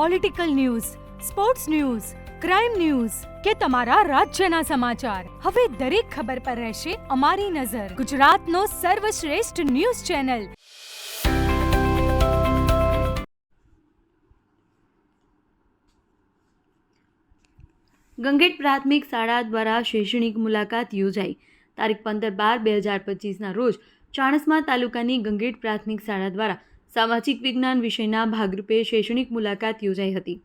Political news sports news crime news કે તમારા રાજ્યના સમાચાર. હવે દરેક ખબર પર રહેશે અમારી નજર. ગુજરાતનો સર્વશ્રેષ્ઠ ન્યૂઝ ચેનલ. ગંગેટ પ્રાથમિક શાળા દ્વારા શૈક્ષણિક મુલાકાત યોજાઈ. તારીખ પંદર બાર બે હજાર પચીસના રોજ ચાણસમા તાલુકાની ગંગેટ પ્રાથમિક શાળા દ્વારા સામાજિક વિજ્ઞાન વિષયના ભાગરૂપે શૈક્ષણિક મુલાકાત યોજાઈ હતી.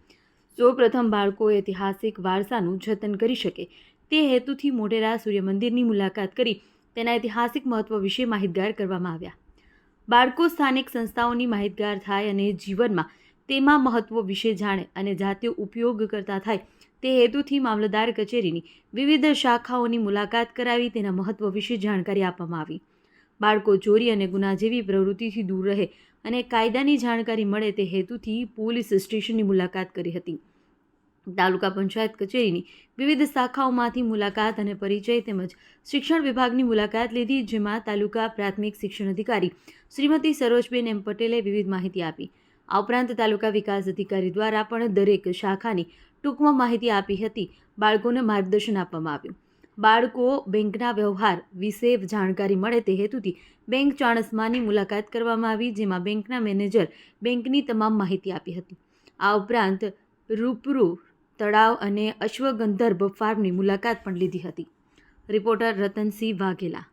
સૌપ્રથમ બાળકો ઐતિહાસિક વારસાનું જતન કરી શકે, તે હેતુથી મોઢેરા સૂર્ય મંદિરની મુલાકાત કરી તેના ઐતિહાસિક મહત્વ વિશે માહિતગાર કરવામાં આવ્યા. બાળકો સ્થાનિક સંસ્થાઓની માહિતગાર થાય અને જીવનમાં તેમાં મહત્વ વિશે જાણે અને જાતે ઉપયોગ કરતા થાય, તે હેતુથી મામલતદાર કચેરીની વિવિધ શાખાઓની મુલાકાત કરાવી તેના મહત્વ વિશે જાણકારી આપવામાં આવી. બાળકો ચોરી અને ગુના જેવી પ્રવૃત્તિથી દૂર રહે અને કાયદાની જાણકારી મળે તે હેતુથી પોલીસ સ્ટેશનની મુલાકાત કરી હતી. તાલુકા પંચાયત કચેરીની વિવિધ શાખાઓમાંથી મુલાકાત અને પરિચય તેમજ શિક્ષણ વિભાગની મુલાકાત લીધી, જેમાં તાલુકા પ્રાથમિક શિક્ષણ અધિકારી શ્રીમતી સરોજબેન એમ પટેલે વિવિધ માહિતી આપી. આ ઉપરાંત તાલુકા વિકાસ અધિકારી દ્વારા પણ દરેક શાખાની ટૂંકમાં માહિતી આપી હતી. બાળકોને માર્ગદર્શન આપવામાં આવ્યું. બાળકો બેંકના વ્યવહાર વિશે જાણકારી મળે તે હેતુથી બેંક ચાણસ્માની મુલાકાત કરવામાં આવી, જેમાં બેંકના મેનેજર બેંકની તમામ માહિતી આપી હતી. આ ઉપરાંત રૂપરૂ તળાવ અને અશ્વગંધર્ભ ફાર્મની મુલાકાત પણ લીધી હતી. રિપોર્ટર રતનસિંહ વાઘેલા.